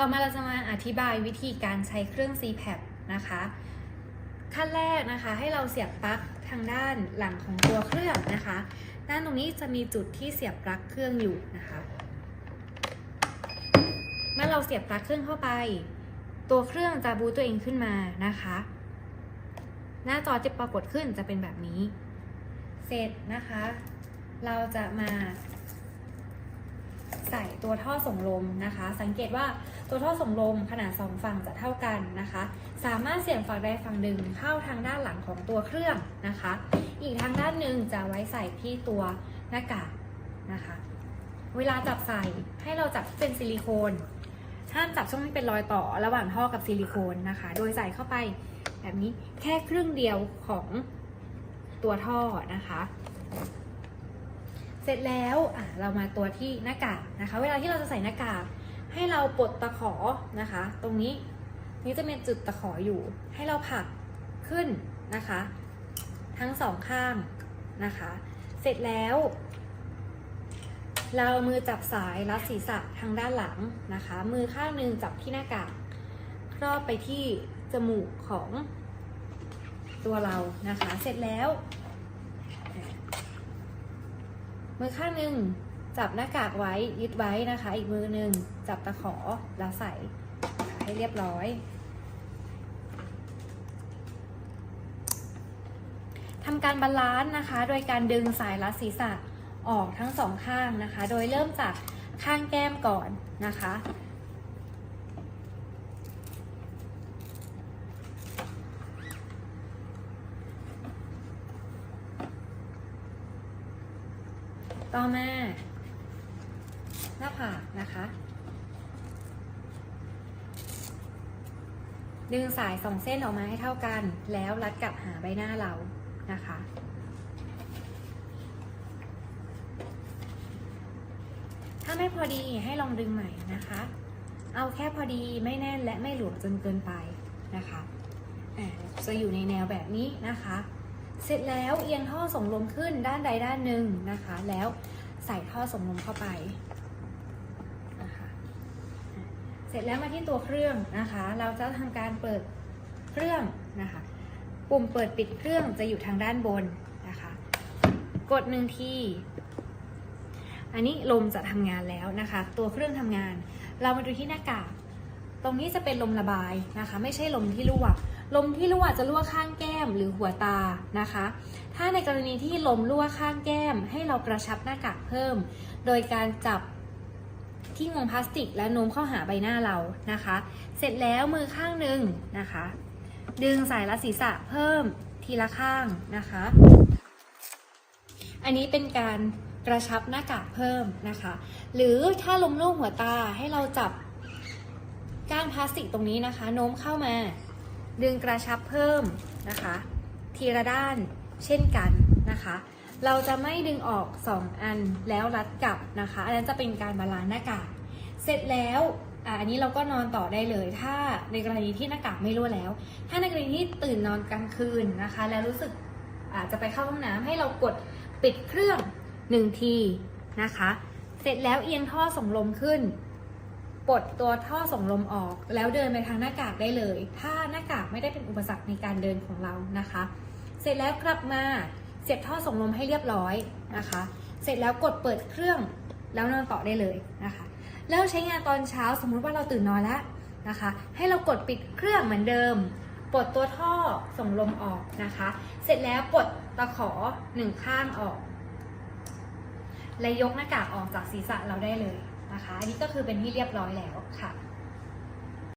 ต่อมาเราจะมาอธิบายวิธีการใช้เครื่อง CPAP นะคะ ขั้นแรกนะคะให้เราเสียบปลั๊กทางด้านหลังของตัวเครื่องนะคะ ด้านตรงนี้จะมีจุดที่เสียบปลั๊กเครื่องอยู่นะคะ เมื่อเราเสียบปลั๊กเครื่องเข้าไป ตัวเครื่องจะบูตตัวเองขึ้นมานะคะ หน้าจอจะปรากฏขึ้นจะเป็นแบบนี้ เสร็จนะคะ เราจะมา ใส่ตัวท่อส่งลมนะคะ สังเกตว่าตัวท่อส่งลมขนาดสองฝั่งจะเท่ากันนะคะ สามารถเสียบฝั่งใดฝั่งหนึ่งเข้าทางด้านหลังของตัวเครื่องนะคะ อีกทางด้านหนึ่งจะไว้ใส่ที่ตัวหน้ากากนะคะ เวลาจับใส่ให้เราจับที่เป็นซิลิโคนห้ามจับช่วงที่เป็นรอยต่อระหว่างท่อกับซิลิโคนนะคะ โดยใส่เข้าไปแบบนี้แค่ครึ่งเดียวของตัวท่อนะคะ สร็จแล้วอะเรามาตัวที่หน้ากากนะคะ เวลาที่เราจะใส่หน้ากากให้เราปลดตะขอนะคะ ตรงนี้นี่จะเป็นจุดตะขออยู่ ให้เราผลักขึ้นนะคะ ทั้งสองข้างนะคะ เสร็จแล้ว เราเอามือจับสายรัดศีรษะทางด้านหลังนะคะ มือข้างหนึ่งจับที่หน้ากากครอบไปที่จมูกของตัวเรานะคะ เสร็จแล้ว มือข้างหนึ่งจับหน้ากากไว้ยึดไว้นะคะ อีกมือหนึ่งจับตะขอแล้วใส่ให้เรียบร้อยทำการบาลานซ์นะคะ โดยการดึงสายรัดศีรษะออกทั้งสองข้างนะคะ โดยเริ่มจากข้างแก้มก่อนนะคะ ต่อมาหน้าผากนะคะดึงสายสองเส้นออกมาให้เท่ากัน แล้วรัดกลับหาใบหน้าเรานะคะ ถ้าไม่พอดีให้ลองดึงใหม่นะคะ เอาแค่พอดีไม่แน่นและไม่หลวมจนเกินไปนะคะอะจะอยู่ในแนวแบบนี้นะคะ เสร็จแล้วเอียงท่อส่งลมขึ้นด้านใดด้านหนึ่งนะคะ แล้วใส่ท่อส่งลมเข้าไปนะคะเสร็จแล้วมาที่ตัวเครื่องนะคะ เราจะทำการเปิดเครื่องนะคะ ปุ่มเปิดปิดเครื่องจะอยู่ทางด้านบนนะคะ กดหนึ่งทีอันนี้ลมจะทำงานแล้วนะคะ ตัวเครื่องทำงาน เรามาดูที่หน้ากากตรงนี้จะเป็นลมระบายนะคะ ไม่ใช่ลมที่รั่ว ลมที่รั่วจะรั่วข้างแก้มหรือหัวตานะคะ ถ้าในกรณีที่ลมรั่วข้างแก้ม ให้เรากระชับหน้ากากเพิ่ม โดยการจับที่งวงพลาสติกและโน้มเข้าหาใบหน้าเรานะคะ เสร็จแล้วมือข้างหนึ่งนะคะ ดึงสายรัดศีรษะเพิ่มทีละข้างนะคะ อันนี้เป็นการกระชับหน้ากากเพิ่มนะคะ หรือถ้าลมลูกหัวตาให้เราจับก้านพลาสติกตรงนี้นะคะ โน้มเข้ามา ดึงกระชับเพิ่มนะคะ ทีละด้านเช่นกันนะคะ เราจะไม่ดึงออก 2 อันแล้วรัดกลับนะคะ อันนั้นจะเป็นการบาลานซ์หน้ากาก เสร็จแล้วอ,อันนี้เราก็นอนต่อได้เลย ถ้าในกรณีที่หน้ากากไม่รั่วแล้ว ถ้าในกรณีที่ตื่นนอนกลางคืนนะคะ แล้วรู้สึกอาจจะไปเข้าห้องน้ำให้เรากดปิดเครื่องหนึ่งทีนะคะ เสร็จแล้วเอียงท่อส่งลมขึ้น ปลดตัวท่อส่งลมออก แล้วเดินไปทางหน้ากากได้เลย ถ้าหน้ากากไม่ได้เป็นอุปสรรคในการเดินของเรานะคะ เสร็จแล้วกลับมาเสียบท่อส่งลมให้เรียบร้อยนะคะ เสร็จแล้วกดเปิดเครื่องแล้วนอนต่อได้เลยนะคะแล้วใช้งานตอนเช้าสมมุติว่าเราตื่นนอนแล้วนะคะ ให้เรากดปิดเครื่องเหมือนเดิมปลดตัวท่อส่งลมออกนะคะ เสร็จแล้วปลดตะขอหนึ่งข้างออก และยกหน้ากากออกจากศีรษะเราได้เลย นะคะ อันนี้ก็คือเป็นที่เรียบร้อยแล้วค่ะ